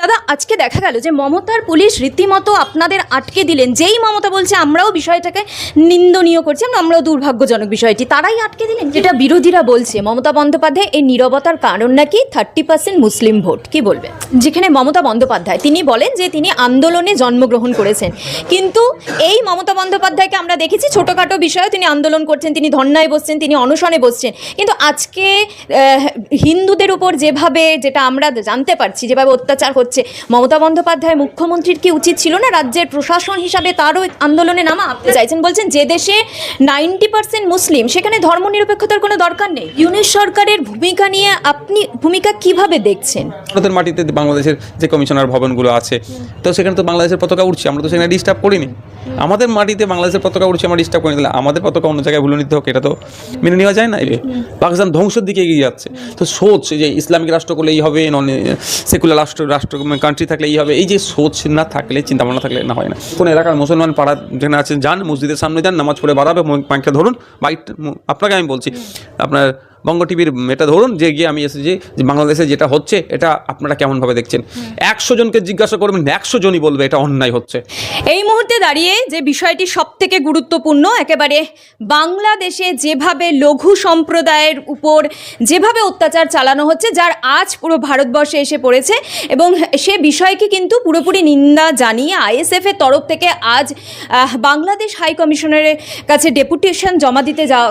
দাদা, আজকে দেখা গেল যে মমতার পুলিশ রীতিমতো আপনাদের আটকে দিলেন। যেই মমতা বলছে, আমরাও বিষয়টাকে নিন্দনীয় করছি, আমরা- আমরাও দুর্ভাগ্যজনক বিষয়টি। তারাই আটকে দিলেন? যেটা বিরোধীরা বলছে, মমতা বন্দ্যোপাধ্যায় এই নীরবতার কারণ নাকি থার্টি পার্সেন্ট মুসলিম ভোট? কি বলবে? যেখানে মমতা বন্দ্যোপাধ্যায়, তিনি বলেন যে তিনি আন্দোলনে জন্মগ্রহণ করেছেন। কিন্তু এই মমতা বন্দ্যোপাধ্যায়কে আমরা দেখেছি, ছোটোখাটো বিষয়ে তিনি আন্দোলন করছেন, তিনি ধর্নায় বসছেন, তিনি অনশনে বসছেন। কিন্তু আজকে হিন্দুদের উপর যেভাবে, যেটা আমরা জানতে পারছি, যেভাবে অত্যাচার হচ্ছে মমতা বন্দ্যোপাধ্যায় মুখ্যমন্ত্রীর কি উচিত ছিল না? রাজ্যের প্রশাসন হিসাবে তারও আন্দোলনে নামা? আপনি চাইছেন বলছেন, যে দেশে নাইনটি পার্সেন্ট মুসলিম, সেখানে ধর্মনিরপেক্ষতার কোনো দরকার নেই। ইউনিশ সরকারের ভূমিকা নিয়ে আপনি, ভূমিকা কীভাবে দেখছেন? ভারতের মাটিতে বাংলাদেশের যে কমিশনার ভবনগুলো আছে, তো সেখানে তো বাংলাদেশের পতাকা উঠছে আমরা তো সেখানে ডিস্টার্ব করিনি। আমাদের মাটিতে বাংলাদেশের পতাকা উঠছে আমরা ডিস্টার্ব করিনি। তাহলে আমাদের পতাকা অন্য জায়গায় ভুলে নিতে হোক, এটা তো মেনে নেওয়া যায় না পাকিস্তান ধ্বংসের দিকে এগিয়ে যাচ্ছে। তো সোচ যে ইসলামিক রাষ্ট্র করলে এই হবে, নন, সেকুলার রাষ্ট্র রাষ্ট্র কান্ট্রি থাকলে এই হবে। এই যে সোচ না থাকলে চিন্তা ভাবনা থাকলে না হয় না। কোন এলাকার মুসলমান পাড়া যেখানে আছেন যান মসজিদের সামনে যান নামাজ পড়ে বাড়াবে মাইকটা ধরুন। বাইক আপনাকে আমি বলছি আপনার বঙ্গ টিভির এটা ধরুন, যে গিয়ে আমি এসেছি যে বাংলাদেশে যেটা হচ্ছে, এটা আপনারা কেমনভাবে দেখছেন? একশো জনকে জিজ্ঞাসা করবেন, একশো জনই বলবে এটা অন্যায় হচ্ছে। এই মুহূর্তে দাঁড়িয়ে যে বিষয়টি সব থেকে গুরুত্বপূর্ণ, একেবারে বাংলাদেশে যেভাবে লঘু সম্প্রদায়ের উপর যেভাবে অত্যাচার চালানো হচ্ছে, যার আজ পুরো ভারতবর্ষে এসে পড়েছে, এবং সে বিষয়কে কিন্তু পুরোপুরি নিন্দা জানিয়ে আইএসএফ এর তরফ থেকে আজ বাংলাদেশ হাই কমিশনারের কাছে ডেপুটেশন জমা দিতে যাওয়া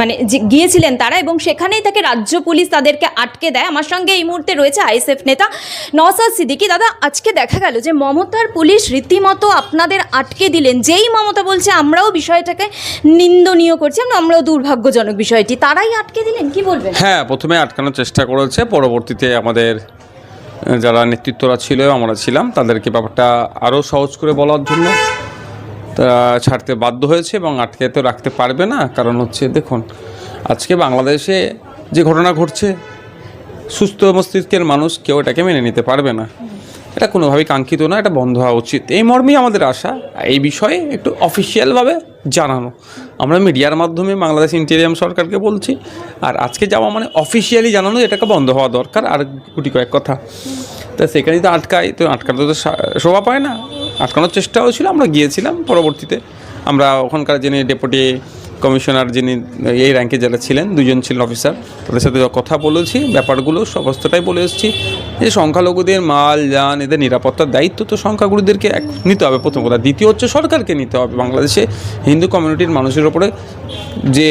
মানে গিয়েছিলেন তারা, এবং সেখানেই তাকে রাজ্য পুলিশ তাদেরকে আটকে দেয়। আমার সঙ্গে এই মুহূর্তে রয়েছে আইএসএফ নেতা নওসাদ সিদ্দিকি। দাদা, আজকে দেখা গেল যে মমতার পুলিশ রীতিমতো আপনাদের আটকে দিলেন। যেই মমতা বলছে, আমরাও বিষয়টাকে নিন্দনীয় করছি, আমরা- আমরাও দুর্ভাগ্যজনক বিষয়টি। তারাই আটকে দিলেন, কি বলবেন? হ্যাঁ প্রথমে আটকানোর চেষ্টা করেছে। পরবর্তীতে আমাদের যারা নেতৃত্বরা ছিল, আমরা ছিলাম, তাদেরকে ব্যাপারটা আরও সহজ করে বলার জন্য। তারা ছাড়তে বাধ্য হয়েছে এবং আটকে তো রাখতে পারবে না। কারণ হচ্ছে, দেখুন আজকে বাংলাদেশে যে ঘটনা ঘটছে, সুস্থ মস্তিষ্কের মানুষ কেউ এটাকে মেনে নিতে পারবে না। এটা কোনোভাবেই কাঙ্ক্ষিত না, এটা বন্ধ হওয়া উচিত। এই মর্মেই আমাদের আশা। এই বিষয়ে একটু অফিসিয়ালভাবে জানানো। আমরা মিডিয়ার মাধ্যমে বাংলাদেশ ইন্টেরিয়াম সরকারকে বলছি, আর আজকে যাওয়া মানে অফিসিয়ালি জানানো এটাকে বন্ধ হওয়া দরকার। আর গুটি কয়েক কথা। তা সেখানে তো আটকাই তো আটকাতে তো শোভা পায় না। আটকানোর চেষ্টাও ছিল, আমরা গিয়েছিলাম পরবর্তীতে। আমরা ওখানকার যিনি ডেপুটি কমিশনার যিনি এই র্যাঙ্কে যারা ছিলেন, দুজন ছিলেন অফিসার তাদের সাথে কথা বলেছি, ব্যাপারগুলো সমস্তটাই বলে এসেছি। যে সংখ্যালঘুদের মাল, যান, এদের নিরাপত্তার দায়িত্ব তো সংখ্যাগুরুদেরকে এক নিতে হবে প্রথম কথা। দ্বিতীয় হচ্ছে সরকারকে নিতে হবে। বাংলাদেশে হিন্দু কমিউনিটির মানুষের ওপরে যে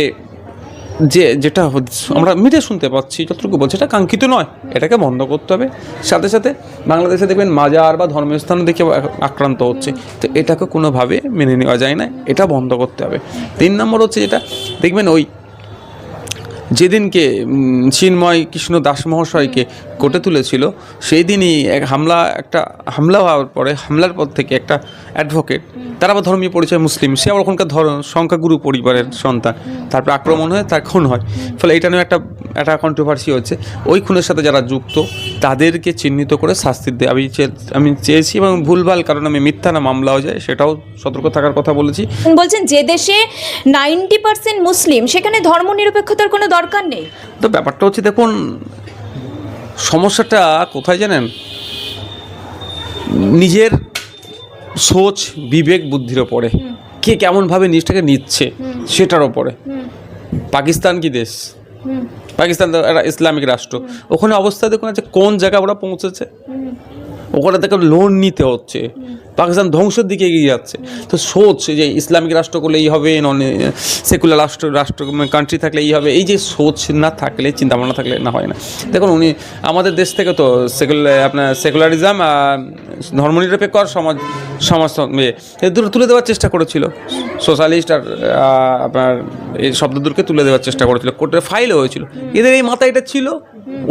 যে, যেটা আমরা মিডিয়া শুনতে পাচ্ছি, যতটুকু বলছি, এটা কাঙ্ক্ষিত নয়। এটাকে বন্ধ করতে হবে। সাথে সাথে বাংলাদেশে দেখবেন মাজার বা ধর্মীয় স্থান দেখে আক্রান্ত হচ্ছে। তো এটাকে কোনোভাবে মেনে নেওয়া যায় না। এটা বন্ধ করতে হবে। তিন নম্বর হচ্ছে যেটা, দেখবেন ওই যেদিনকে চিন্ময় কৃষ্ণ দাস মহাশয়কে কোর্টে তুলেছিল সেই দিনই এক হামলা একটা হামলা হওয়ার পরে হামলার পর থেকে একটা অ্যাডভোকেট তার আবার ধর্মীয় পরিচয় মুসলিম সে আবার ওখানকার ধর সংখ্যাগুরু পরিবারের সন্তান তারপর আক্রমণ হয় তার খুন হয়। ফলে এটা নিয়ে একটা একটা কন্ট্রোভার্সি হচ্ছে। ওই খুনের সাথে যারা যুক্ত তাদেরকে চিহ্নিত করে শাস্তি দেয় আমি আমি চেয়েছি এবং ভুলভাল কারণ আমি মিথ্যা না মামলা হয়ে যায় সেটাও সতর্ক থাকার কথা বলেছি। বলছেন যে দেশে নাইনটি পার্সেন্ট মুসলিম সেখানে ধর্মনিরপেক্ষতার কোনো দরকার নেই? তো ব্যাপারটা হচ্ছে দেখুন সমস্যাটা কোথায় জানেন? নিজের সোচ বিবেক বুদ্ধির ওপরে। কে কেমনভাবে নিজটাকে নিচ্ছে সেটার ওপরে। পাকিস্তান কি দেশ? পাকিস্তান একটা ইসলামিক রাষ্ট্র। ওখানে অবস্থা দেখুন আছে কোন জায়গায় ওরা পৌঁছেছে? ওখানে দেখুন লোন নিতে হচ্ছে। পাকিস্তান ধ্বংসের দিকে এগিয়ে যাচ্ছে। তো সোচ যে ইসলামিক রাষ্ট্র করলে এই হবে, নন সেকুলার রাষ্ট্র রাষ্ট্র কান্ট্রি থাকলে এই হবে, এই যে সোচ না থাকলে চিন্তা ভাবনা থাকলে না হয় না। দেখুন, উনি আমাদের দেশ থেকে তো সেকুলার আপনার সেকুলারিজম ধর্মনিরপেক্ষ আর সমাজ সমাজ দুটো তুলে দেওয়ার চেষ্টা করেছিল। সোশ্যালিস্ট আর আপনার এই শব্দদূরকে তুলে দেওয়ার চেষ্টা করেছিল। কোর্টে ফাইলও হয়েছিল। এদের এই মাথায় এটা ছিল।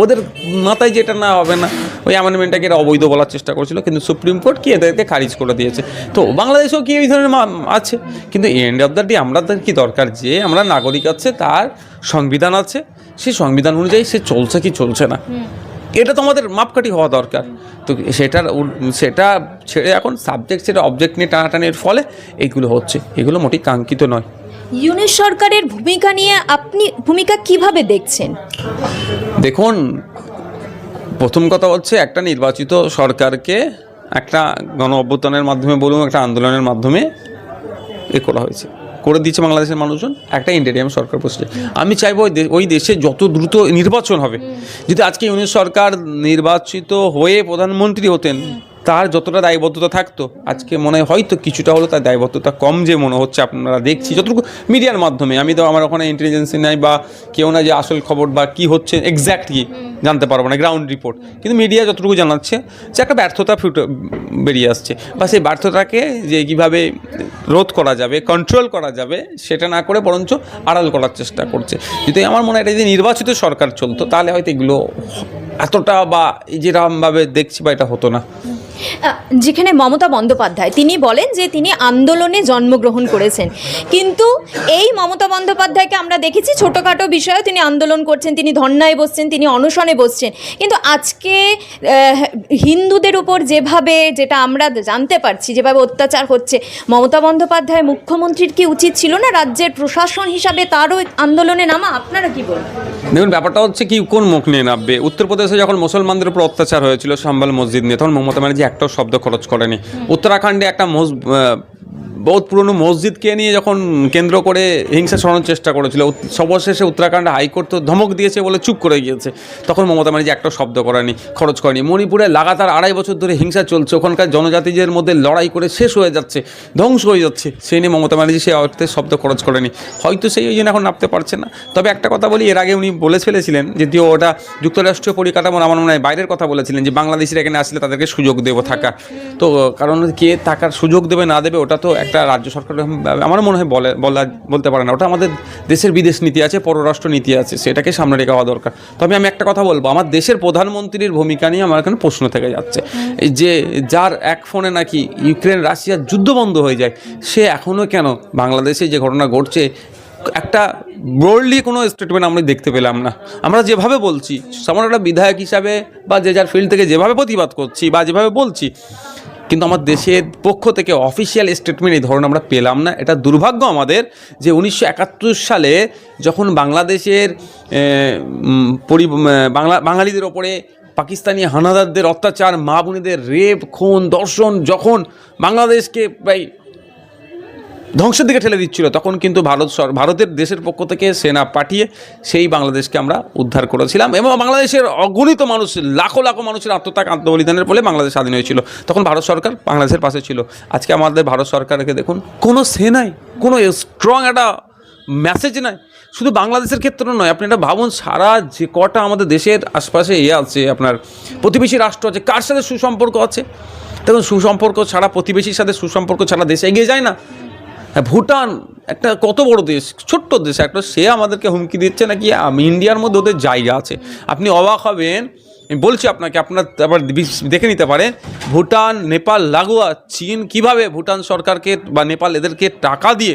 ওদের মাথায় যেটা না হবে না, ওই অ্যামেন্ডমেন্টটাকে এরা অবৈধ বলার চেষ্টা করেছিল। কিন্তু সুপ্রিম কোর্ট কি এদেরকে খারিজ করে দিয়েছে। তো বাংলাদেশেও কি এই ধরনের আছে? কিন্তু এন্ড অফ দ্য ডে আমাদের কি দরকার? যে আমরা নাগরিক আছে তার সংবিধান আছে সেই সংবিধান অনুযায়ী সে চলছে কি চলছে না। এটা তো আমাদের মাপকাঠি হওয়া দরকার। তো সেটার সেটা ছেড়ে এখন সাবজেক্ট সেটা অবজেক্ট নিয়ে টানাটানির ফলে এইগুলো হচ্ছে। এগুলো মোটেই কাঙ্ক্ষিত নয়। ইউনিশ সরকারের ভূমিকা নিয়ে আপনি ভূমিকা কীভাবে দেখছেন? দেখুন প্রথম কথা হচ্ছে একটা নির্বাচিত সরকারকে একটা গণ অভ্যুত্থানের মাধ্যমে বলুন, একটা আন্দোলনের মাধ্যমে এ করা হয়েছে। করে দিচ্ছে বাংলাদেশের মানুষজন একটা ইন্টারিয়াম সরকার বসছে আমি চাইব ওই দেশে যত দ্রুত নির্বাচন হবে, যদি আজকে ইউনিট সরকার নির্বাচিত হয়ে প্রধানমন্ত্রী হতেন তার যতটা দায়বদ্ধতা থাকতো আজকে মনে হয় হয়তো কিছুটা হলো তার দায়বদ্ধতা কম যে মনে হচ্ছে আপনারা দেখছি। যতটুকু মিডিয়ার মাধ্যমে আমি তো আমার ওখানে ইন্টেলিজেন্সি নাই বা কেউ না যে আসল খবর বা কি হচ্ছে এক্স্যাক্ট কি জানতে পারব না গ্রাউন্ড রিপোর্ট কিন্তু মিডিয়া যতটুকু জানাচ্ছে যে একটা ব্যর্থতা ফুটে বেরিয়ে আসছে। বা সেই ব্যর্থতাকে যে কীভাবে রোধ করা যাবে কন্ট্রোল করা যাবে সেটা না করে বরঞ্চ আড়াল করার চেষ্টা করছে। যদি আমার মনে হয় এটা যদি নির্বাচিত সরকার চলতো তাহলে হয়তো এগুলো এতটা বা এই যেরকমভাবে দেখছি বা এটা হতো না। যেখানে মমতা বন্দ্যোপাধ্যায়, তিনি বলেন যে তিনি আন্দোলনে জন্মগ্রহণ করেছেন। কিন্তু এই মমতা বন্দ্যোপাধ্যায়কে আমরা দেখেছি, ছোটোখাটো বিষয়ে তিনি আন্দোলন করছেন, তিনি ধর্নায় বসছেন, তিনি অনশনে বসছেন। কিন্তু আজকে হিন্দুদের উপর যেভাবে, যেটা আমরা জানতে পারছি, যেভাবে অত্যাচার হচ্ছে, মমতা বন্দ্যোপাধ্যায় মুখ্যমন্ত্রীর কি উচিত ছিল না? রাজ্যের প্রশাসন হিসাবে তারও আন্দোলনে নামা, আপনারা কি বলবেন? দেখুন, ব্যাপারটা হচ্ছে কি, কোন মুখ নিয়ে নামবে? উত্তরপ্রদেশে যখন মুসলমানদের উপর অত্যাচার হয়েছিল সাম্বাল মসজিদ নিয়ে, তখন মমতা ব্যানার্জি একটাও শব্দ খরচ করেনি। উত্তরাখণ্ডে একটা মস আহ, বহুত পুরনো মসজিদকে নিয়ে যখন কেন্দ্র করে হিংসা সরানোর চেষ্টা করেছিল সর্বশেষে উত্তরাখণ্ড হাইকোর্ট তো ধমক দিয়েছে বলে চুপ করে গিয়েছে। তখন মমতা ব্যানার্জি একটা শব্দ করেনি, খরচ করেনি। মণিপুরে লাগাতার আড়াই বছর ধরে হিংসা চলছে, ওখানকার জনজাতিদের মধ্যে লড়াই করে শেষ হয়ে যাচ্ছে, ধ্বংস হয়ে যাচ্ছে। সেই নিয়ে মমতা ব্যানার্জি সেই অর্থে শব্দ খরচ করেনি। হয়তো সেই ওই জন্য এখন নামতে পারছে না। তবে একটা কথা বলি, এর আগে উনি বলে ফেলেছিলেন যদিও ওটা যুক্তরাষ্ট্রীয় পরিকাঠামোর আমার মনে হয় বাইরের কথা বলেছিলেন যে, বাংলাদেশিরা এখানে আসলে তাদেরকে সুযোগ দেবো থাকা তো কারণ কে থাকার সুযোগ দেবে না দেবে, ওটা তো একটা রাজ্য সরকার আমার মনে হয় বলে বলা বলতে পারে না। ওটা আমাদের দেশের বিদেশ নীতি আছে পররাষ্ট্র নীতি আছে সেটাকে সামনে রেখে হওয়া দরকার। তবে আমি একটা কথা বলব আমার দেশের প্রধানমন্ত্রীর ভূমিকা নিয়ে আমার এখানে প্রশ্ন থেকে যাচ্ছে। এই যে যার এক ফোনে নাকি ইউক্রেন রাশিয়ার যুদ্ধ বন্ধ হয়ে যায় সে এখনও কেন বাংলাদেশে যে ঘটনা ঘটছে একটা ব্রডলি কোনো স্টেটমেন্ট আমরা দেখতে পেলাম না। আমরা যেভাবে বলছি সামান্য একটা বিধায়ক হিসাবে বা যে যার ফিল্ড থেকে যেভাবে প্রতিবাদ করছি বা যেভাবে বলছি কিন্তু আমার দেশের পক্ষ থেকে অফিসিয়াল স্টেটমেন্ট এই ধরনের আমরা পেলাম না। এটা দুর্ভাগ্য আমাদের যে উনিশশো একাত্তর সালে যখন বাংলাদেশের পরি বাংলা, বাঙালিদের ওপরে পাকিস্তানি হানাদারদের অত্যাচার, মা বোনেদের রেপ, খুন, দর্শন, যখন বাংলাদেশকে প্রায় ধ্বংসের দিকে ঠেলে দিচ্ছিল। তখন কিন্তু ভারত ভারতের দেশের পক্ষ থেকে সেনা পাঠিয়ে সেই বাংলাদেশকে আমরা উদ্ধার করেছিলাম এবং বাংলাদেশের অগণিত মানুষ, লাখো লাখো মানুষের আত্মত্যাগ, আত্মবলিদানের ফলে বাংলাদেশ স্বাধীন হয়েছিল। তখন ভারত সরকার বাংলাদেশের পাশে ছিল। আজকে আমাদের ভারত সরকারকে দেখুন, কোনো সে নাই, কোনো স্ট্রং একটা মেসেজ নাই। শুধু বাংলাদেশের ক্ষেত্রে নয়, আপনি এটা ভাবুন, সারা যে কটা আমাদের দেশের আশপাশে ইয়ে আছে, আপনার প্রতিবেশী রাষ্ট্র আছে, কার সাথে সুসম্পর্ক আছে? দেখুন, সুসম্পর্ক ছাড়া, প্রতিবেশীর সাথে সুসম্পর্ক ছাড়া দেশে এগিয়ে যায় না। ভুটান একটা কত বড় দেশ, ছোট্ট দেশ, একটা সে আমাদেরকে হুমকি দিচ্ছে নাকি? আমি ইন্ডিয়ার মধ্যে ওদের জায়গা আছে। আপনি অবাক হবেন, আমি বলছি আপনাকে, আপনার আবার দেখে নিতে পারে ভুটান, নেপাল, লাগোয়া, চীন কীভাবে ভুটান সরকারকে বা নেপাল এদেরকে টাকা দিয়ে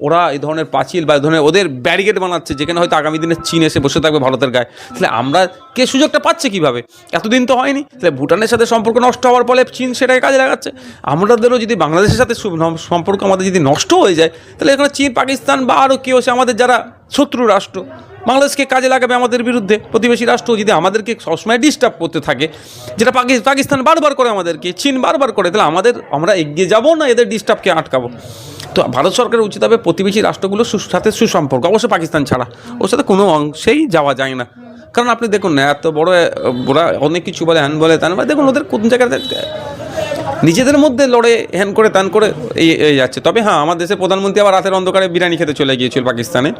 ওরা এই ধরনের পাঁচিল বা এই ধরনের ওদের ব্যারিকেড বানাচ্ছে, যেখানে হয়তো আগামী দিনে চীন এসে বসে থাকবে ভারতের গায়ে। তাহলে আমরা কে সুযোগটা পাচ্ছে কীভাবে? এতদিন তো হয়নি। তাহলে ভুটানের সাথে সম্পর্ক নষ্ট হওয়ার ফলে চীন সেটাকে কাজে লাগাচ্ছে। আমাদেরও যদি বাংলাদেশের সাথে সম্পর্ক আমাদের যদি নষ্ট হয়ে যায়, তাহলে এখানে চীন, পাকিস্তান বা আরও কেউ সে আমাদের যারা শত্রু রাষ্ট্র, বাংলাদেশকে কাজে লাগাবে আমাদের বিরুদ্ধে। প্রতিবেশী রাষ্ট্র যদি আমাদেরকে সবসময় ডিস্টার্ব করতে থাকে, যেটা পাকি- পাকিস্তান বারবার করে আমাদেরকে, চীন বারবার করে, তাহলে আমাদের আমরা এগিয়ে যাব না এদের ডিস্টার্বকে আটকাবো। তো ভারত সরকারের উচিত হবে প্রতিবেশী রাষ্ট্রগুলোর সাথে সুসম্পর্ক অবশ্যই পাকিস্তান ছাড়া। ওর সাথে কোনো অংশেই যাওয়া যায় না। কারণ আপনি দেখুন না এত বড় ওরা অনেক কিছু বলে হ্যান বলে তান বলে, দেখুন ওদের কোন জায়গাতে নিজেদের মধ্যে লড়ে হ্যান করে তান করে এই যাচ্ছে। তবে হ্যাঁ আমার দেশের প্রধানমন্ত্রী আবার রাতের অন্ধকারে বিরিয়ানি খেতে চলে গিয়েছিল পাকিস্তানে।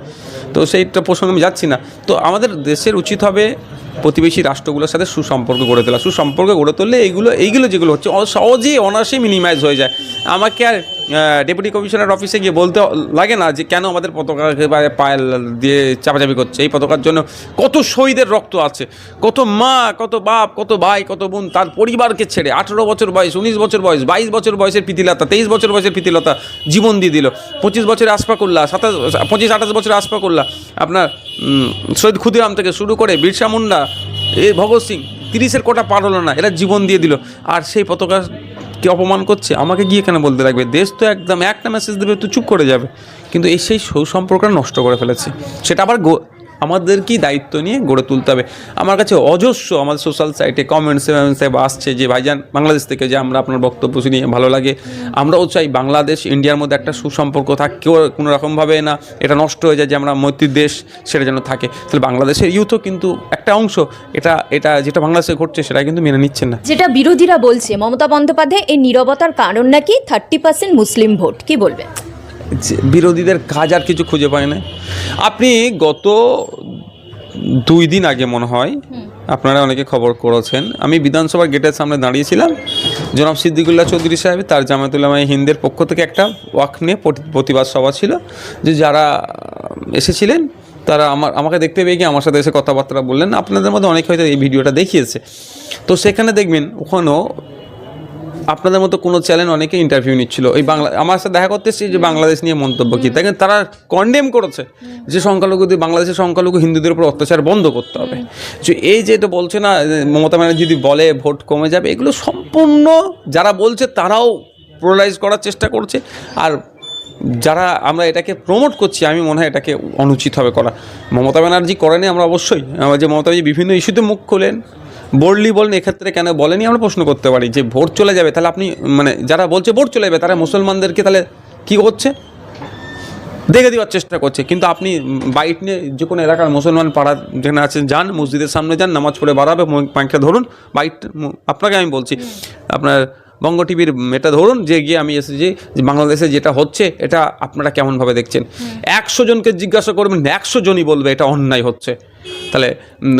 তো সেইটা প্রসঙ্গে আমি যাচ্ছি না। তো আমাদের দেশের উচিত হবে প্রতিবেশী রাষ্ট্রগুলোর সাথে সুসম্পর্ক গড়ে তোলা। সুসম্পর্ক গড়ে তুললে এইগুলো এইগুলো যেগুলো হচ্ছে সহজেই অনায়াসেই মিনিমাইজ হয়ে যায়। আমাকে আর ডেপুটি কমিশনার অফিসে গিয়ে বলতে লাগে না যে কেন আমাদের পতাকাকে বা পায়ে দিয়ে চাপাচাপি করছে। এই পতাকার জন্য কত শহীদের রক্ত আছে, কত মা, কত বাপ, কত ভাই, কত বোন, তার পরিবারকে ছেড়ে আঠেরো বছর বয়স, উনিশ বছর বয়স, বাইশ বছর বয়সের প্রীতিলতা, তেইশ বছর বয়সের প্রীতিলতা জীবন দিয়ে দিল। পঁচিশ বছরে আসফাকুল্লাহ সাতাশ, পঁচিশ আঠাশ বছরে আসফাকুল্লাহ আপনার শহীদ ক্ষুদিরাম থেকে শুরু করে বিরসা মুন্ডা, এ ভগৎ সিং, তিরিশের কোটা পার হলো না, এরা জীবন দিয়ে দিল। আর সেই পতাকা কে অপমান করছে? আমাকে গিয়ে কেন বলতে লাগবে? দেশ তো একদম একটা মেসেজ দেবে, তো চুপ করে যাবে। কিন্তু এই সেই সৌ সম্পর্কটা নষ্ট করে ফেলেছে। সেটা আবার আমাদেরকেই দায়িত্ব নিয়ে গড়ে তুলতে হবে। আমার কাছে অজস্র আমাদের সোশ্যাল সাইটে কমেন্টসে আসছে যে, ভাইজান, বাংলাদেশ থেকে যে আমরা আপনার বক্তব্য শুনি, ভালো লাগে। আমরাও চাই বাংলাদেশ ইন্ডিয়ার মধ্যে একটা সুসম্পর্ক থাক, কেউ কোনো রকমভাবে না এটা নষ্ট হয়ে যায় যে, আমরা মৈত্রী দেশ, সেটা যেন থাকে। তাহলে বাংলাদেশের ইউথও কিন্তু একটা অংশ, এটা এটা যেটা বাংলাদেশে ঘটছে সেটা কিন্তু মেনে নিচ্ছেন না। যেটা বিরোধীরা বলছে, মমতা বন্দ্যোপাধ্যায় এই নীরবতার কারণ নাকি থার্টি পার্সেন্ট মুসলিম ভোট? কি বলবেন? বিরোধীদের কাজ আর কিছু খুঁজে পায় না। আপনি গত দুই দিন আগে মনে হয় আপনারা অনেকে খবর করেছেন আমি বিধানসভার গেটের সামনে দাঁড়িয়েছিলাম। জনাব সিদ্দিকুল্লাহ চৌধুরী সাহেব তার জামাতুল্লামাই হিন্দের পক্ষ থেকে একটা ওয়াক নিয়ে প্রতি- প্রতিবাদ সভা ছিল যে যারা এসেছিলেন তারা আমার আমাকে দেখতে পেয়ে গিয়ে আমার সাথে এসে কথাবার্তা বললেন। আপনাদের মধ্যে অনেকে হয়তো এই ভিডিওটা দেখিয়েছে। তো সেখানে দেখবেন ওখানেও আপনাদের মতো কোনো চ্যানেল অনেকে ইন্টারভিউ নিচ্ছিল। এই বাংলা আমার সাথে দেখা করতে এসেছি যে বাংলাদেশ নিয়ে মন্তব্য কী? তাই তারা কন্ডেম করেছে যে সংখ্যালঘু বাংলাদেশের সংখ্যালঘু হিন্দুদের উপর অত্যাচার বন্ধ করতে হবে। যে এই যে এটা বলছে না মমতা ব্যানার্জি যদি বলে ভোট কমে যাবে এগুলো সম্পূর্ণ যারা বলছে তারাও প্রোলাইজ করার চেষ্টা করছে। আর যারা আমরা এটাকে প্রমোট করছি আমি মনে হয় এটাকে অনুচিত হবে করা। মমতা ব্যানার্জি করেনি আমরা অবশ্যই। যে মমতা ব্যানার্জি বিভিন্ন ইস্যুতে মুখ খোলেন। বললি বলেন এক্ষেত্রে কেন বলেনি? আমরা প্রশ্ন করতে পারি যে ভোট চলে যাবে তাহলে আপনি মানে যারা বলছে ভোট চলে যাবে তারা মুসলমানদেরকে তাহলে কি করছে? দেখে দেওয়ার চেষ্টা করছে। কিন্তু আপনি বাইট নিয়ে যে কোনো এলাকার মুসলমান পাড়া যেখানে আছেন যান মসজিদের সামনে যান নামাজ পড়ে বাড়াবে মাইকটা ধরুন বাইট আপনাকে আমি বলছি আপনার বঙ্গ টিভির এটা ধরুন যে গিয়ে আমি এসেছি যে বাংলাদেশে যেটা হচ্ছে এটা আপনারা কেমনভাবে দেখছেন? একশো জনকে জিজ্ঞাসা করবেন একশো জনই বলবে এটা অন্যায় হচ্ছে। তাহলে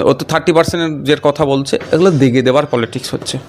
ও তো থার্টি পার্সেন্টের যে কথা বলছে এগুলো দেখিয়ে দেওয়ার পলিটিক্স হচ্ছে।